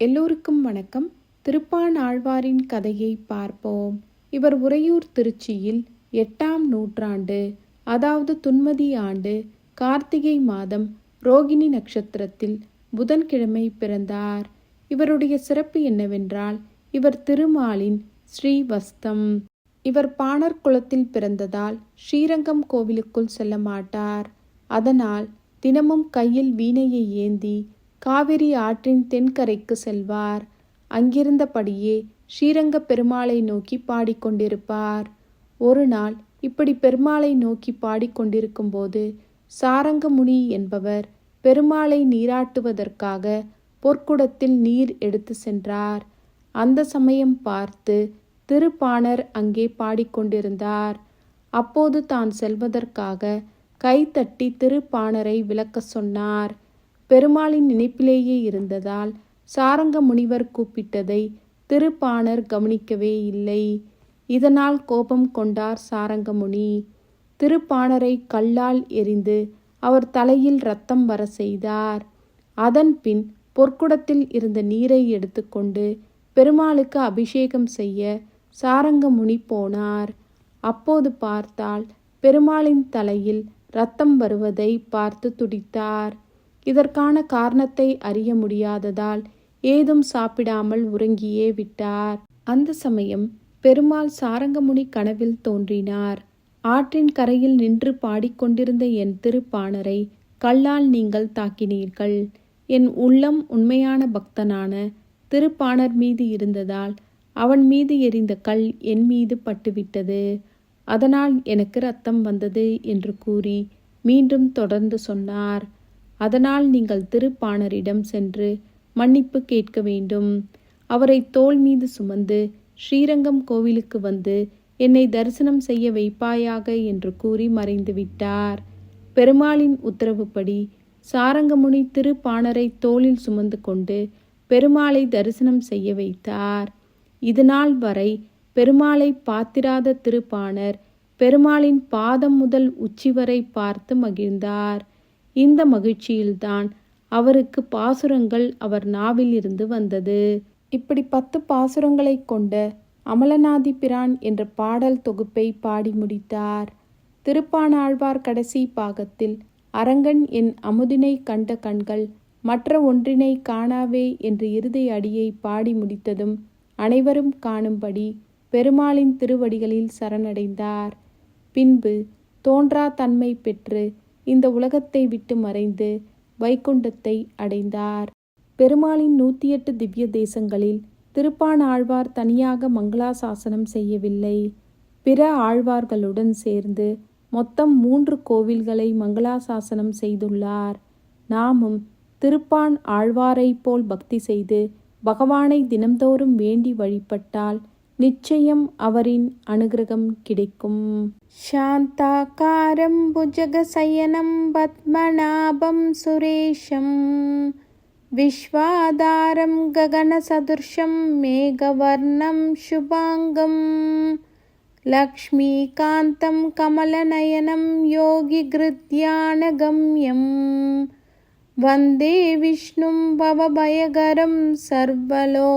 எல்லோருக்கும் வணக்கம். திருப்பான் ஆழ்வாரின் கதையை பார்ப்போம். இவர் உறையூர் திருச்சியில் எட்டாம் நூற்றாண்டு அதாவது துன்மதி ஆண்டு கார்த்திகை மாதம் ரோகிணி நட்சத்திரத்தில் புதன்கிழமை பிறந்தார். இவருடைய சிறப்பு என்னவென்றால் இவர் திருமாலின் ஸ்ரீவஸ்தம். இவர் பாணர் குளத்தில் பிறந்ததால் ஸ்ரீரங்கம் கோவிலுக்குள் செல்ல மாட்டார். அதனால் தினமும் கையில் வீணையை ஏந்தி காவிரி ஆற்றின் தென்கரைக்கு செல்வார். அங்கிருந்தபடியே ஸ்ரீரங்க பெருமாளை நோக்கி பாடிக்கொண்டிருப்பார் ஒரு நாள் இப்படி பெருமாளை நோக்கி பாடிக்கொண்டிருக்கும்போது சாரங்கமுனி என்பவர் பெருமாளை நீராட்டுவதற்காக பொற்குடத்தில் நீர் எடுத்து சென்றார். அந்த சமயம் பார்த்து திருப்பாணர் அங்கே பாடிக்கொண்டிருந்தார் அப்போது தான் செல்வதற்காக கைத்தட்டி திருப்பாணரை விளக்க சொன்னார். பெருமாளின் நினைப்பிலேயே இருந்ததால் சாரங்க முனிவர் கூப்பிட்டதை திருப்பாணர் கவனிக்கவே இல்லை. இதனால் கோபம் கொண்டார் சாரங்கமுனி. திருப்பாணரை கல்லால் எரிந்து அவர் தலையில் ரத்தம் வர செய்தார். அதன் பின் பொற்குடத்தில் இருந்த நீரை எடுத்துக்கொண்டு பெருமாளுக்கு அபிஷேகம் செய்ய சாரங்கமுனி போனார். அப்போது பார்த்தால் பெருமாளின் தலையில் ரத்தம் வருவதை பார்த்து துடித்தார். இதற்கான காரணத்தை அறிய முடியாததால் ஏதும் சாப்பிடாமல் உறங்கியே விட்டார். அந்த சமயம் பெருமாள் சாரங்கமுனி கனவில் தோன்றினார். ஆற்றின் கரையில் நின்று பாடிக்கொண்டிருந்த என் திருப்பாணரை கல்லால் நீங்கள் தாக்கினீர்கள். என் உள்ளம் உண்மையான பக்தனான திருப்பாணர் மீது இருந்ததால் அவன் மீது எரிந்த கல் என் மீது பட்டுவிட்டது. அதனால் எனக்கு ரத்தம் வந்தது என்று கூறி மீண்டும் தொடர்ந்து சொன்னார். அதனால் நீங்கள் திருப்பாணரிடம் சென்று மன்னிப்பு கேட்க வேண்டும். அவரை தோள் மீது சுமந்து ஸ்ரீரங்கம் கோவிலுக்கு வந்து என்னை தரிசனம் செய்ய வைப்பாயாக என்று கூறி மறைந்துவிட்டார் பெருமாளின் உத்தரவுப்படி சாரங்கமுனி திருப்பாணரை தோளில் சுமந்து கொண்டு பெருமாளை தரிசனம் செய்ய வைத்தார். இதுநாள் வரை பெருமாளை பாத்திராத திருப்பாணர் பெருமாளின் பாதம் முதல் உச்சி வரை பார்த்து மகிழ்ந்தார். இந்த மகிழ்ச்சியில்தான் அவருக்கு பாசுரங்கள் அவர் நாவில் இருந்து வந்தது. இப்படி பத்து பாசுரங்களை கொண்ட அமலநாதி பிரான் என்ற பாடல் தொகுப்பை பாடி முடித்தார். திருப்பானாழ்வார் கடைசி பாகத்தில் அரங்கன் என் அமுதினை கண்ட கண்கள் மற்ற ஒன்றினை காணாவே என்று இறுதி அடியை பாடி முடித்ததும் அனைவரும் காணும்படி பெருமாளின் திருவடிகளில் சரணடைந்தார். பின்பு தோன்றா தன்மை பெற்று இந்த உலகத்தை விட்டு மறைந்து வைகுண்டத்தை அடைந்தார். பெருமாளின் நூற்றி எட்டு திவ்ய தேசங்களில் திருப்பான் ஆழ்வார் தனியாக மங்களாசாசனம் செய்யவில்லை. பிற ஆழ்வார்களுடன் சேர்ந்து மொத்தம் மூன்று கோவில்களை மங்களாசாசனம் செய்துள்ளார். நாமும் திருப்பான் ஆழ்வாரைப் போல் பக்தி செய்து பகவானை தினம்தோறும் வேண்டி வழிபட்டால் நிச்சயம் அவரின் அனுகிரகம் கிடைக்கும் சாந்தாகாரம் புஜகசயனம் பத்மநாபம் சுரேஷம் விஸ்வாதாரம் ககனசதுர்ஷம் மேகவர்ணம் சுபாங்கம் लक्ष्मीकान्तं कमलनयनं योगिगृध्यानगम्यं वन्दे विष्णुं भवभयगरं सर्वलोकैकनाथम्